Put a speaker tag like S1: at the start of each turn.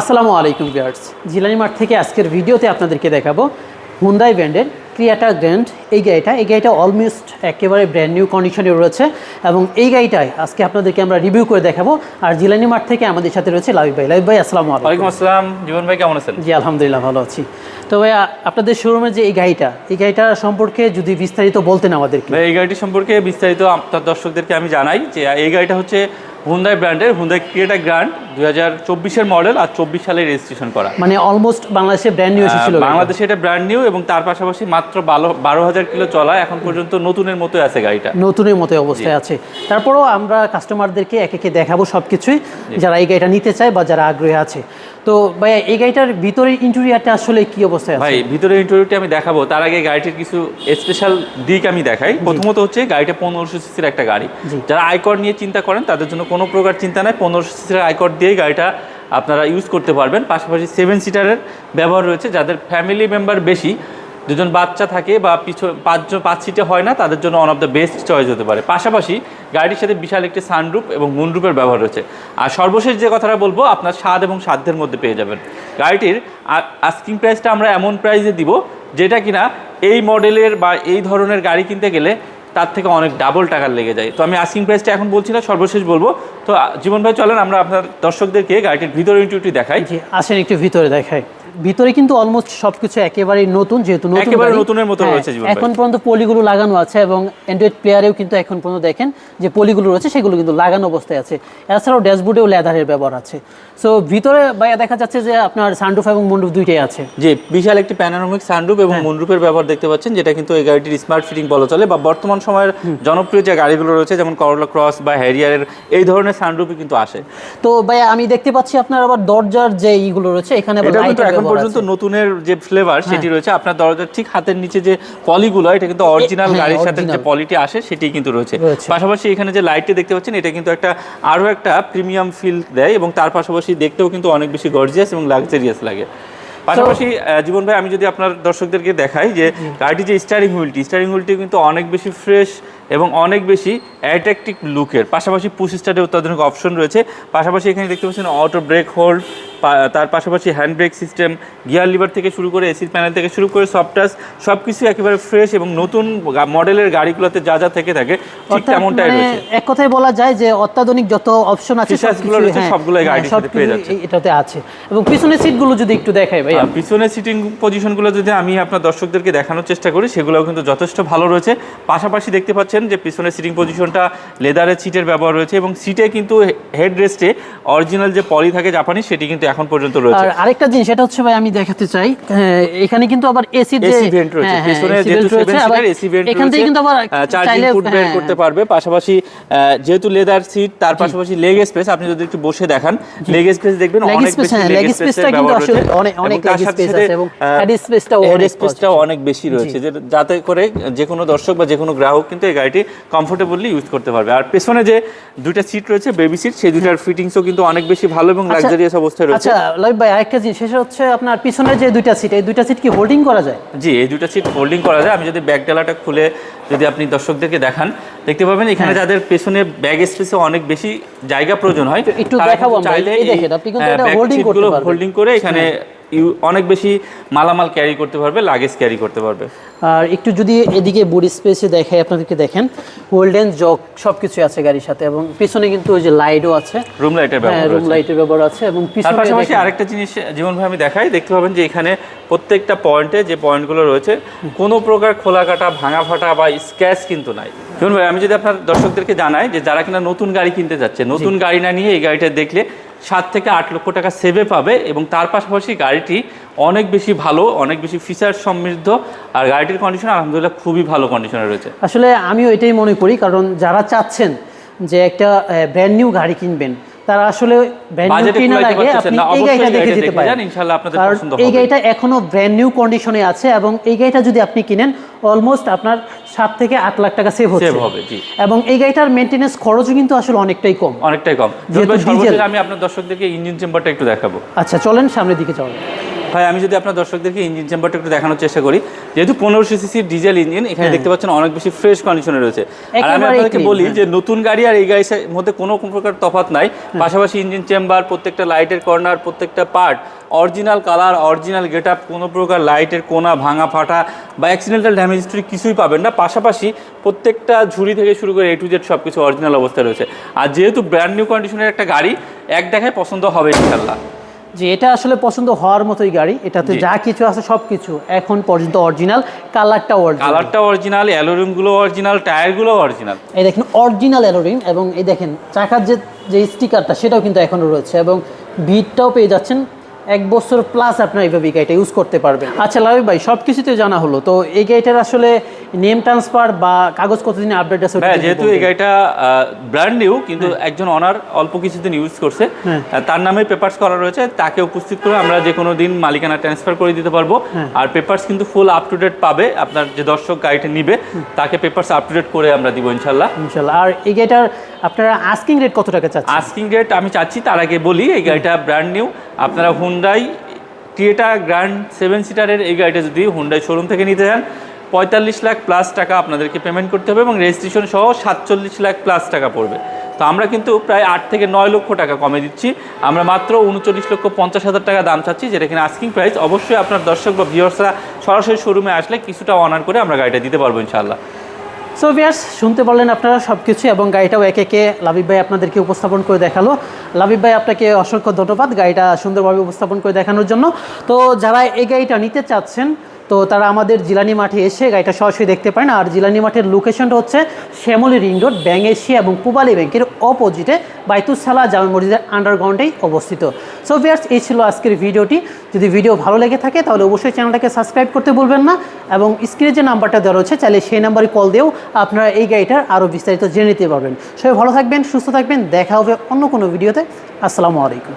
S1: আসসালামু আলাইকুম ভিউয়ার্স। জিলানি মাঠ থেকে আজকের ভিডিওতে আপনাদেরকে দেখাবো হুন্দাই ব্র্যান্ডের ক্রিয়াটা গ্র্যান্ড এই গাড়িটা এই গাড়িটা অলমোস্ট একেবারে ব্র্যান্ড নিউ কন্ডিশনে রয়েছে এবং এই গাড়িটাই আজকে আপনাদেরকে আমরা রিভিউ করে দেখাবো। আর জিলানি মাঠ থেকে আমাদের সাথে রয়েছে লাইভ ভাই। লাইভ ভাই আসসালামু আলাইকুম।
S2: আসসালাম। জীবন ভাই কেমন আছেন?
S1: জি আলহামদুলিল্লাহ ভালো আছি। তো ভাইয়া আপনাদের শোরুমের যে এই গাড়িটা এই গাড়িটা সম্পর্কে যদি বিস্তারিত বলতেন আমাদেরকে।
S2: এই গাড়িটি সম্পর্কে বিস্তারিত আপনার দর্শকদেরকে আমি জানাই যে এই গাড়িটা হচ্ছে হুন্দাই ব্র্যান্ডের হুন্দাই ক্রিয়েটা গ্র্যান্ড দুই হাজার চব্বিশের মডেল আর চব্বিশ সালে রেজিস্ট্রেশন করা।
S1: মানে অলমোস্ট বাংলাদেশে ব্র্যান্ড নিউ এসেছিল
S2: বাংলাদেশে এটা ব্র্যান্ড নিউ এবং তার পাশাপাশি মাত্র বারো বারো হাজার কিলো চলা এখন পর্যন্ত নতুনের মতোই আছে গাড়িটা।
S1: নতুনের মতো অবস্থায় আছে। তারপরেও আমরা কাস্টমারদেরকে এক একে দেখাবো সব কিছুই যারা এই গাড়িটা নিতে চায় বা যারা আগ্রহী আছে। তো ভাইয়া এই গাড়িটার ভিতরের ইন্টেরিয়ারটা আসলে কি অবস্থায়
S2: ভাই ভিতরে ইন্টারভিউটি আমি দেখাবো। তার আগে গাড়িটির কিছু স্পেশাল দিক আমি দেখাই। প্রথমত হচ্ছে গাড়িটা পনেরোশো সিসির একটা গাড়ি। যারা আয়কর নিয়ে চিন্তা করেন তাদের জন্য কোনো প্রকার চিন্তা নাই পনেরোশো সিসির আইকর দিয়েই গাড়িটা আপনারা ইউজ করতে পারবেন। পাশাপাশি সেভেন সিটারের ব্যবহার রয়েছে, যাদের ফ্যামিলি মেম্বার বেশি, দুজন বাচ্চা থাকে বা পিছু পাঁচজন, পাঁচ সিটে হয় না, তাদের জন্য one of the best choice হতে পারে। পাশাপাশি গাড়িটির সাথে বিশাল একটি সানরুপ এবং মুনরুপের ব্যবহার রয়েছে। আর সর্বশেষ যে কথাটা বলব, আপনার স্বাদ এবং সাধ্যের মধ্যে পেয়ে যাবেন। গাড়িটির আস্কিং প্রাইসটা আমরা এমন প্রাইসে দিব, যেটা কিনা এই মডেলের বা এই ধরনের গাড়ি কিনতে গেলে তার থেকে অনেক ডাবল টাকা লেগে যায়। তো আমি আস্কিং প্রাইসটা এখন বলছি না, সর্বশেষ বলব। তো জীবন ভাই, চলেন, আমরা আপনার দর্শকদেরকে গাড়িটির ভিতরে ইন্টিউটি দেখাই।
S1: আসেন একটু ভিতরে দেখায় ভিতরে কিন্তু অলমোস্ট সবকিছু একেবারেই নতুন যেহেতু নতুন
S2: একেবারে নতুনের মতো
S1: হ্যাঁ,
S2: রয়েছে জীবন
S1: এখন পর্যন্ত পলিগুলো লাগানো আছে এবং অ্যান্ড্রয়েড প্লেয়ারেও কিন্তু এখন পর্যন্ত দেখেন যে পলিগুলো রয়েছে সেগুলো কিন্তু লাগানো অবস্থায় আছে। এছাড়াও ড্যাশবোর্ডেও লেদারের ব্যবহার আছে। সো ভিতরে ভাইয়া দেখা যাচ্ছে যে আপনার সানরুফ এবং মুন্ডুফ দুইটাই আছে।
S2: যে বিশাল একটি প্যানোরামিক সানরুফ এবং মুনরুপের ব্যবহার দেখতে পাচ্ছেন যেটা কিন্তু এই গাড়িটির স্মার্ট ফিটিং বলা চলে বা বর্তমান সময়ের জনপ্রিয় যে গাড়িগুলো রয়েছে যেমন করলা ক্রস বা হ্যারিয়ারের এই ধরনের সানরুফই কিন্তু আসে।
S1: তো ভাইয়া আমি দেখতে পাচ্ছি আপনার আবার দরজার যে ইগুলো রয়েছে এখানে আবার
S2: এটা পর্যন্ত নতুনের যে ফ্লেভার সেটি রয়েছে আপনার দরজার ঠিক হাতের নিচে যে পলিগুলো এটা কিন্তু অরিজিনাল
S1: হ্যাঁ,
S2: গাড়ির সাথে যে পলিটি আসে সেটি কিন্তু রয়েছে। পাশাপাশি এখানে যে লাইটটি দেখতে পাচ্ছেন এটা কিন্তু একটা আরও একটা প্রিমিয়াম ফিল দেয় এবং তার পাশাপাশি দেখতেও কিন্তু অনেক বেশি গর্জিয়াস এবং লাক্সারিয়াস লাগে। পাশাপাশি জীবন ভাই আমি যদি আপনার দর্শকদেরকে দেখাই যে গাড়িটি যে স্টারিং হুইলটি স্টারিং হুইলটি কিন্তু অনেক বেশি ফ্রেশ এবং অনেক বেশি অ্যাট্রাকটিভ লুকের পাশাপাশি পুশ স্টার্টে অত্যাধুনিক অপশন রয়েছে। পাশাপাশি এখানে দেখতে পাচ্ছেন অটো ব্রেক হোল্ড তার পাশাপাশি hand brake system gear lever থেকে শুরু করে এসির প্যানেল থেকে শুরু করে সফটাস সব কিছু একেবারে ফ্রেশ এবং নতুন মডেলের গাড়িগুলোতে যা যা থেকে থাকে ঠিক তেমনটাই
S1: মানে
S2: রয়েছে।
S1: এক কথায় বলা যায় যে অত্যাধুনিক যত অপশন আছে
S2: Features গুলো রয়েছে,
S1: হ্যাঁ,
S2: সবগুলোই
S1: হ্যাঁ,
S2: সাথে পেয়ে যাচ্ছে।
S1: এটাতে আছে। এবং পিছনের সিটগুলো যদি একটু দেখাই ভাই
S2: পিছনের সিটিং পজিশনগুলো যদি আমি আপনার দর্শকদেরকে দেখানোর চেষ্টা করি সেগুলোও কিন্তু যথেষ্ট ভালো রয়েছে। পাশাপাশি দেখতে পাচ্ছেন যে পিছনের সিটিং পজিশনটা লেদারের সিটের ব্যবহার রয়েছে এবং সিটে কিন্তু হেড রেস্টে অরিজিনাল যে পলি থাকে জাপানি সেটি কিন্তু এখন পর্যন্ত রয়েছে।
S1: আর আরেকটা জিনিস সেটা হচ্ছে ভাই আমি দেখাতে চাই হ্যাঁ, এখানে কিন্তু আবার এসি যে
S2: এসি ভেন্ট রয়েছে।
S1: হ্যাঁ, হ্যাঁ,
S2: পিছনে যেহেতু
S1: vent রয়েছে,
S2: সেভেন
S1: আবার
S2: সিটার এসি ভেন্ট
S1: এখান থেকে কিন্তু আবার
S2: চার্জিং ফুড বের করতে পারবে। পাশাপাশি যেহেতু লেদার সিট তার পাশাপাশি লেগ স্পেস আপনি যদি একটু বসে দেখান লেগ স্পেস দেখবেন অনেক বেশি লেগ
S1: leg space টা কিন্তু আসলে অনেক- অনেক leg space আছে এবং
S2: হেড
S1: অনেক
S2: স্পেসটাও অনেক বেশি রয়েছে। যে যাতে করে যে কোনো দর্শক বা যে কোনো গ্রাহক কিন্তু এই গাড়িটি কমফোর্টেবলি ইউজ করতে পারবে। আর পেছনে যে দুইটা সিট রয়েছে বেবি সিট সেই দুইটার ফিটিংসও কিন্তু অনেক বেশি ভালো এবং
S1: আচ্ছা,
S2: লাক্সারিয়াস অবস্থায় রয়েছে
S1: আচ্ছা লাইভ ভাই আরেকটা জিনিস সেটা হচ্ছে আপনার পিছনের যে দুইটা সিট এই দুইটা সিট কি হোল্ডিং করা যায়
S2: জি এই দুইটা সিট হোল্ডিং করা যায় আমি যদি ব্যাগ ডালাটা খুলে যদি আপনি দর্শকদেরকে দেখান দেখতে পাবেন এখানে
S1: হ্যাঁ।
S2: যাদের পেছনে ব্যাগ স্পেসে অনেক বেশি জায়গা প্রয়োজন হয়
S1: একটু দেখাবো আমরা, এই দেখেন, আপনি কিন্তু এটা holding করতে পারবেন। হ্যাঁ।
S2: হোল্ডিং করে এখানে ইউ- অনেক বেশি মালামাল ক্যারি করতে পারবে লাগেজ ক্যারি করতে পারবে।
S1: আর একটু যদি এদিকে বডি স্পেসে দেখাই আপনাদেরকে দেখেন হোল্ডেন জগ সব কিছু আছে গাড়ির সাথে এবং পিছনে কিন্তু ওই যে লাইটও আছে।
S2: রুম লাইটের
S1: হ্যাঁ
S2: ব্যবহার
S1: রুম লাইটের ব্যবহার আছে এবং পিছনে
S2: পাশাপাশি আরেকটা জিনিস জীবন ভাই আমি দেখাই দেখতে পাবেন যে এখানে প্রত্যেকটা পয়েন্টে যে পয়েন্টগুলো রয়েছে কোনো প্রকার খোলা কাটা ভাঙা ফাটা বা স্ক্র্যাচ কিন্তু নাই। জীবন ভাই আমি যদি আপনার দর্শকদেরকে জানাই যে যারা কিনা নতুন গাড়ি কিনতে যাচ্ছে নতুন গাড়ি না নিয়ে এই গাড়িটা দেখলে সাত থেকে আট লক্ষ টাকা সেভে পাবে এবং তার পাশাপাশি গাড়িটি অনেক বেশি ভালো অনেক বেশি ফিচার সমৃদ্ধ আর গাড়িটির কন্ডিশন আলহামদুলিল্লাহ খুবই ভালো কন্ডিশনে রয়েছে।
S1: আসলে আমিও এটাই মনে করি কারণ যারা চাচ্ছেন যে একটা ব্র্যান্ড নিউ গাড়ি কিনবেন তারা আসলে ব্র্যান্ড নিউ কেনার আগে আপনি এই গাড়িটা দেখে যেতে পারেন।
S2: ইনশাআল্লাহ আপনাদের পছন্দ
S1: এই গাড়িটা এখনও ব্র্যান্ড নিউ কন্ডিশনে আছে এবং এই গাড়িটা যদি আপনি কিনেন অলমোস্ট আপনার সাত থেকে আট লাখ টাকা সেভ হচ্ছে।
S2: হবে, জি।
S1: এবং এই গাড়িটার মেনটেন্যান্স খরচও কিন্তু আসলে অনেকটাই কম।
S2: অনেকটাই কম। আমি আপনার দর্শকদেরকে ইঞ্জিন চেম্বারটা একটু দেখাবো।
S1: আচ্ছা চলেন সামনের দিকে যাওয়া
S2: হয় আমি যদি আপনার দর্শকদেরকে ইঞ্জিন চেম্বারটা একটু দেখানোর চেষ্টা করি যেহেতু পনেরোশো সিসির ডিজেল ইঞ্জিন এখানে দেখতে পাচ্ছেন অনেক বেশি ফ্রেশ কন্ডিশনে রয়েছে। আর আমি
S1: হ্যাঁ।
S2: আপনাদেরকে বলি
S1: হ্যাঁ।
S2: যে নতুন গাড়ি আর এই গাড়ির মধ্যে কোনো কোনো প্রকার তফাৎ নাই। পাশাপাশি ইঞ্জিন চেম্বার প্রত্যেকটা লাইটের কর্নার প্রত্যেকটা part original colour original get up কোনো প্রকার লাইটের কোনা ভাঙা ফাটা বা অ্যাক্সিডেন্টাল ড্যামেজ হিস্ট্রি কিছুই পাবেন না। পাশাপাশি প্রত্যেকটা ঝুড়ি থেকে শুরু করে এ টু জেড সব কিছু অরিজিনাল অবস্থায় রয়েছে। আর যেহেতু ব্র্যান্ড নিউ কন্ডিশনের একটা গাড়ি এক দেখায় পছন্দ হবে ইনশাল্লাহ
S1: যে এটা আসলে পছন্দ হওয়ার মতোই গাড়ি এটাতে যা কিছু আছে সব কিছু এখন পর্যন্ত অরিজিনাল কালারটা অরিজিনাল
S2: কালারটা অরিজিনাল অ্যালোরিমগুলো অরিজিনাল টায়ারগুলো অরিজিনাল
S1: এই দেখেন অরিজিনাল অ্যালোরিং এবং এই দেখেন চাকার যে যে স্টিকারটা সেটাও কিন্তু এখনও রয়েছে এবং ভিটটাও পেয়ে যাচ্ছেন এক বছর প্লাস আপনার এইভাবে এই গাড়িটা ইউজ করতে পারবেন। আচ্ছা লাভি ভাই সব কিছুতে জানা হলো। তো এই গাড়িটার আসলে নেম ট্রান্সফার বা কাগজ কতদিন আপডেট আছে
S2: হ্যাঁ যেহেতু এই। গাড়িটা ব্র্যান্ড নিউ কিন্তু একজন অনার অল্প কিছুদিন ইউজ করছে।
S1: হ্যাঁ।
S2: তার নামে পেপার্স করা রয়েছে। তাকে উপস্থিত করে আমরা যে কোনো দিন মালিকানা ট্রান্সফার করে দিতে পারব।
S1: হ্যাঁ।
S2: আর পেপার্স কিন্তু ফুল আপ টু ডেট পাবে। আপনার যে দর্শক গাড়িটা নিবে তাকে পেপার্স আপ টু ডেট করে আমরা দিব ইনশাল্লাহ
S1: ইনশাল্লাহ আর এই গাড়িটার আপনারা আস্কিং রেট কত টাকা চাচ্ছেন?
S2: আস্কিং রেট আমি চাচ্ছি, তার আগে বলি, এই গাড়িটা ব্র্যান্ড নিউ আপনারা হুন্ডাই ক্রিয়েটা গ্র্যান্ড সেভেন সিটারের এই গাড়িটা যদি হুন্ডাই শোরুম থেকে নিতে চান পঁয়তাল্লিশ লাখ প্লাস টাকা আপনাদেরকে পেমেন্ট করতে হবে এবং রেজিস্ট্রেশন সহ সাতচল্লিশ লাখ প্লাস টাকা পড়বে। তো আমরা কিন্তু প্রায় আট থেকে নয় লক্ষ টাকা কমে দিচ্ছি। আমরা মাত্র উনচল্লিশ লক্ষ পঞ্চাশ হাজার টাকা দাম চাচ্ছি, যেটা কিনা আস্কিং প্রাইস অবশ্যই আপনার দর্শক বা ভিউয়ার্সরা সরাসরি শোরুমে আসলে কিছুটা অনার করে আমরা গাড়িটা দিতে পারব ইনশাআল্লাহ।
S1: সো ভিয়ার্স শুনতে পারলেন আপনারা সব কিছু এবং গাড়িটাও একে একে লাবিব ভাই আপনাদেরকে উপস্থাপন করে দেখাল। লাবিব ভাই, আপনাকে অসংখ্য ধন্যবাদ গাড়িটা সুন্দরভাবে উপস্থাপন করে দেখানোর জন্য। তো, যারা এই গাড়িটা নিতে চাচ্ছেন তো তারা আমাদের জিলানি মাঠে এসে গাড়িটা সরাসরি দেখতে পারেন। আর জিলানি মাঠের লোকেশনটা হচ্ছে Shyamoli ring road bank Asia এবং পুবালি ব্যাংকের অপোজিটে বাইতুসালা জামা মসজিদের আন্ডারগ্রাউন্ডেই অবস্থিত। সো ভিয়ার্স এই ছিল আজকের ভিডিওটি। যদি ভিডিও ভালো লেগে থাকে, তাহলে অবশ্যই চ্যানেলটাকে সাবস্ক্রাইব করতে ভুলবেন না এবং স্ক্রিনে যে নাম্বারটা দেওয়া রয়েছে, চাইলে সেই নাম্বারে কল দিয়েও আপনারা এই গাড়িটার আরও বিস্তারিত জেনে নিতে পারবেন। সবাই ভালো থাকবেন, সুস্থ থাকবেন, দেখা হবে অন্য কোনো ভিডিওতে আসসালামু আলাইকুম।